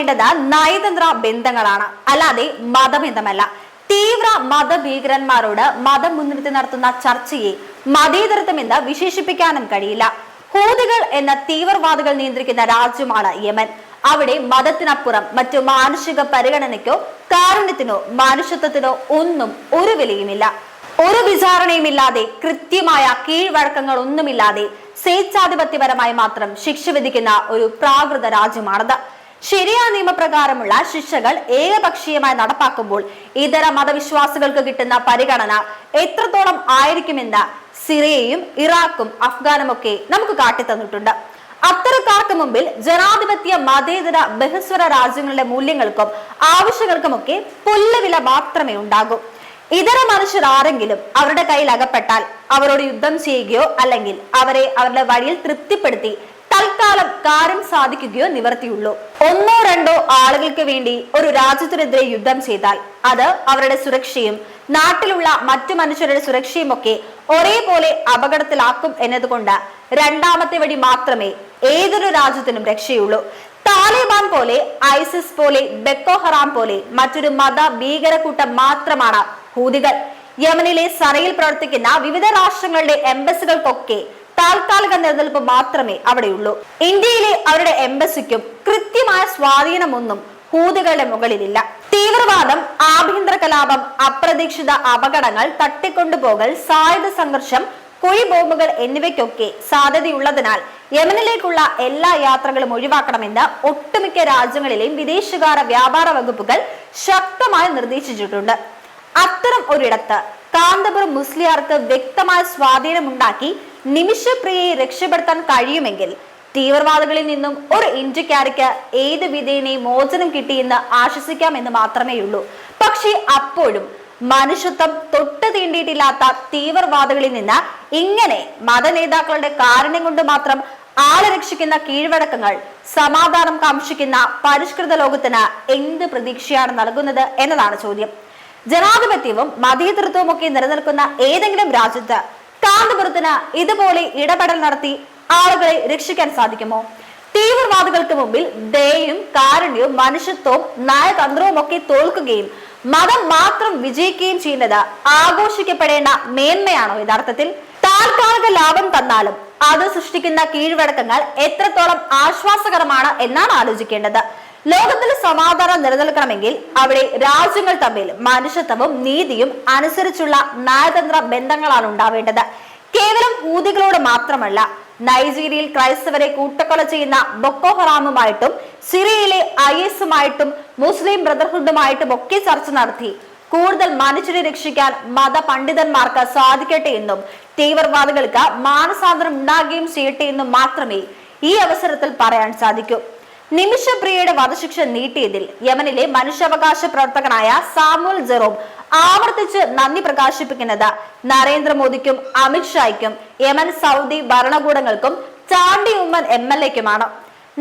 പറയുന്നത് നയതന്ത്ര ബന്ധങ്ങളാണ്. അല്ലാതെ മതബന്ധമല്ല തീവ്ര മതഭീകരന്മാരോട് മതം മുൻനിർത്തി നടത്തുന്ന ചർച്ചയെ മതേതരത്വമെന്ന് വിശേഷിപ്പിക്കാനും കഴിയില്ല. ഹൂതികൾ എന്ന തീവ്രവാദികൾ നിയന്ത്രിക്കുന്ന രാജ്യമാണ് യമൻ. അവിടെ മതത്തിനപ്പുറം മറ്റു മാനുഷിക പരിഗണനയ്ക്കോ കാരുണ്യത്തിനോ മനുഷ്യത്വത്തിനോ ഒന്നും ഒരു വിലയുമില്ല. ഒരു വിചാരണയുമില്ലാതെ കൃത്യമായ കീഴ്വഴക്കങ്ങൾ ഒന്നുമില്ലാതെ സ്വേച്ഛാധിപത്യപരമായി മാത്രം ശിക്ഷ വിധിക്കുന്ന ഒരു പ്രാകൃത രാജ്യമാണത്. ശരിയായ നിയമപ്രകാരമുള്ള ശിക്ഷകൾ ഏകപക്ഷീയമായി നടപ്പാക്കുമ്പോൾ ഇതര മതവിശ്വാസികൾക്ക് കിട്ടുന്ന പരിഗണന എത്രത്തോളം ആയിരിക്കുമെന്ന് സിറിയയും ഇറാഖും അഫ്ഗാനുമൊക്കെ നമുക്ക് കാട്ടിത്തന്നിട്ടുണ്ട്. അത്തരക്കാർക്ക് മുമ്പിൽ ജനാധിപത്യ മതേതര ബഹുസ്വര രാജ്യങ്ങളുടെ മൂല്യങ്ങൾക്കും ആവശ്യങ്ങൾക്കുമൊക്കെ പുല്ലുവില മാത്രമേ ഉണ്ടാകൂ. ഇതര മനുഷ്യർ ആരെങ്കിലും അവരുടെ കയ്യിൽ അകപ്പെട്ടാൽ അവരോട് യുദ്ധം ചെയ്യുകയോ അല്ലെങ്കിൽ അവരെ അവരുടെ വഴിയിൽ തൃപ്തിപ്പെടുത്തി തൽക്കാലം കാര്യം സാധിക്കുകയോ നിവർത്തിയുള്ളൂ. ഒന്നോ രണ്ടോ ആളുകൾക്ക് വേണ്ടി ഒരു രാജ്യത്തിനെതിരെ യുദ്ധം ചെയ്താൽ അത് അവരുടെ സുരക്ഷയും നാട്ടിലുള്ള മറ്റു മനുഷ്യരുടെ സുരക്ഷയും ഒക്കെ ഒരേപോലെ അപകടത്തിലാക്കും എന്നതുകൊണ്ട് രണ്ടാമത്തെ വഴി മാത്രമേ ഏതൊരു രാജ്യത്തിനും രക്ഷയുള്ളൂ. താലിബാൻ പോലെ ഐസിസ് പോലെ ബെക്കോ ഹറാം പോലെ മറ്റൊരു മത ഭീകരക്കൂട്ടം മാത്രമാണ് ഹൂതികൾ. യമനിലെ സറയിൽ പ്രവർത്തിക്കുന്ന വിവിധ രാഷ്ട്രങ്ങളുടെ എംബസികൾക്കൊക്കെ താൽക്കാലിക നിലനിൽപ്പ് മാത്രമേ അവിടെയുള്ളൂ. ഇന്ത്യയിലെ അവരുടെ എംബസിക്കും കൃത്യമായ സ്വാധീനമൊന്നും ഹൂതികളുടെ മുകളിലില്ല. തീവ്രവാദം ആഭ്യന്തര കലാപം അപ്രതീക്ഷിത അപകടങ്ങൾ തട്ടിക്കൊണ്ടുപോകൽ സായുധ സംഘർഷം കുഴി ബോംബുകൾ എന്നിവയ്ക്കൊക്കെ സാധ്യതയുള്ളതിനാൽ യമനിലേക്കുള്ള എല്ലാ യാത്രകളും ഒഴിവാക്കണമെന്ന് ഒട്ടുമിക്ക രാജ്യങ്ങളിലെയും വിദേശകാര വ്യാപാര വകുപ്പുകൾ ശക്തമായി നിർദ്ദേശിച്ചിട്ടുണ്ട്. അത്തരം ഒരിടത്ത് കാന്തപുരം മുസ്ലിയാർക്ക് വ്യക്തമായ സ്വാധീനമുണ്ടാക്കി നിമിഷപ്രിയയെ രക്ഷപ്പെടുത്താൻ കഴിയുമെങ്കിൽ തീവ്രവാദികളിൽ നിന്നും ഒരു ഇന്ത്യക്കാർക്ക് ഏത് വിധേനയും മോചനം കിട്ടിയെന്ന് ആശ്വസിക്കാമെന്ന് മാത്രമേയുള്ളൂ. പക്ഷേ അപ്പോഴും മനുഷ്യത്വം തൊട്ട് തീണ്ടിയിട്ടില്ലാത്ത തീവ്രവാദികളിൽ നിന്ന് ഇങ്ങനെ മതനേതാക്കളുടെ കാരണം കൊണ്ട് മാത്രം ആളെ രക്ഷിക്കുന്ന കീഴ്വഴക്കങ്ങൾ സമാധാനം കാംക്ഷിക്കുന്ന പരിഷ്കൃത ലോകത്തിന് എന്ത് പ്രതീക്ഷയാണ് നൽകുന്നത് എന്നതാണ് ചോദ്യം. ജനാധിപത്യവും മതേതൃത്വവും ഒക്കെ നിലനിൽക്കുന്ന ഏതെങ്കിലും രാജ്യത്ത് കാന്തപുരത്തിന് ഇതുപോലെ ഇടപെടൽ നടത്തി ആളുകളെ രക്ഷിക്കാൻ സാധിക്കുമോ? തീവ്രവാദികൾക്ക് മുമ്പിൽ ദയയും കാരുണ്യവും മനുഷ്യത്വവും നയതന്ത്രവും ഒക്കെ തോൽക്കുകയും മതം മാത്രം വിജയിക്കുകയും ചെയ്യുന്നത് ആഘോഷിക്കപ്പെടേണ്ട മേന്മയാണോ യഥാർത്ഥത്തിൽ? താൽക്കാലിക ലാഭം തന്നാലും അത് സൃഷ്ടിക്കുന്ന കീഴ്വഴക്കങ്ങൾ എത്രത്തോളം ആശ്വാസകരമാണ് എന്നാണ് ആലോചിക്കേണ്ടത്. ലോകത്തിൽ സമാധാനം നിലനിൽക്കണമെങ്കിൽ അവിടെ രാജ്യങ്ങൾ തമ്മിൽ മനുഷ്യത്വവും നീതിയും അനുസരിച്ചുള്ള നയതന്ത്ര ബന്ധങ്ങളാണ് ഉണ്ടാവേണ്ടത്. കേവലം ഊതികളോട് മാത്രമല്ല നൈജീരിയയിൽ ക്രൈസ്തവരെ കൂട്ടക്കൊല ചെയ്യുന്ന ബൊക്കോ ഹറാമുമായിട്ടും സിറിയയിലെ ഐ എസുമായിട്ടും മുസ്ലിം ബ്രദർഹുഡുമായിട്ടും ഒക്കെ ചർച്ച നടത്തി. കൂടുതൽ മനുഷ്യരെ രക്ഷിക്കാൻ മത പണ്ഡിതന്മാർക്ക് സാധിക്കട്ടെ എന്നും തീവ്രവാദികൾക്ക് മാനസാന്തരം ഉണ്ടാകുകയും ചെയ്യട്ടെ എന്നും മാത്രമേ ഈ അവസരത്തിൽ പറയാൻ സാധിക്കൂ. നിമിഷപ്രിയയുടെ വധശിക്ഷ നീട്ടിയതിൽ യമനിലെ മനുഷ്യാവകാശ പ്രവർത്തകനായ സാമുൽ ജെറോം ആവർത്തിച്ച് നന്ദി പ്രകാശിപ്പിക്കുന്നത് നരേന്ദ്രമോദിക്കും അമിത്ഷായ്ക്കും യമൻ സൗദി ഭരണകൂടങ്ങൾക്കും ചാണ്ടി ഉമ്മൻ എം എൽ എക്കുമാണ്.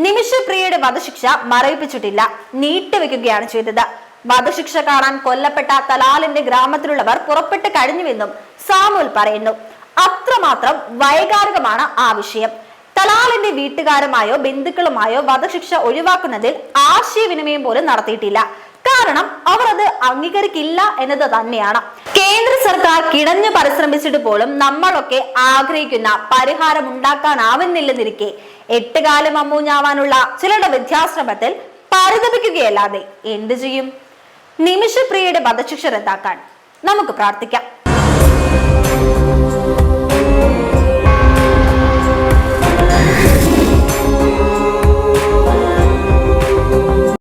നിമിഷപ്രിയയുടെ വധശിക്ഷ മറയിപ്പിച്ചിട്ടില്ല നീട്ടിവെക്കുകയാണ് ചെയ്തത്. വധശിക്ഷ കാണാൻ കൊല്ലപ്പെട്ട തലാലിന്റെ ഗ്രാമത്തിലുള്ളവർ പുറപ്പെട്ട് കഴിഞ്ഞുവെന്നും സാമുൽ പറയുന്നു. അത്രമാത്രം വൈകാരികമാണ് ആ വിഷയം. തലാലിന്റെ വീട്ടുകാരുമായോ ബന്ധുക്കളുമായോ വധശിക്ഷ ഒഴിവാക്കുന്നതിൽ ആശയവിനിമയം പോലും നടത്തിയിട്ടില്ല. കാരണം അവർ അത് അംഗീകരിക്കില്ല എന്നത് തന്നെയാണ്. കേന്ദ്ര സർക്കാർ കിടഞ്ഞു പരിശ്രമിച്ചിട്ട് പോലും നമ്മളൊക്കെ ആഗ്രഹിക്കുന്ന പരിഹാരം ഉണ്ടാക്കാനാവുന്നില്ലെന്നിരിക്കെ എട്ടുകാലം അമ്മൂഞ്ഞാവാനുള്ള ചിലരുടെ വിദ്യാശ്രമത്തിൽ പരിതപിക്കുകയല്ലാതെ എന്തു ചെയ്യും? നിമിഷപ്രിയയുടെ വധശിക്ഷ റദ്ദാക്കാൻ നമുക്ക് പ്രാർത്ഥിക്കാം.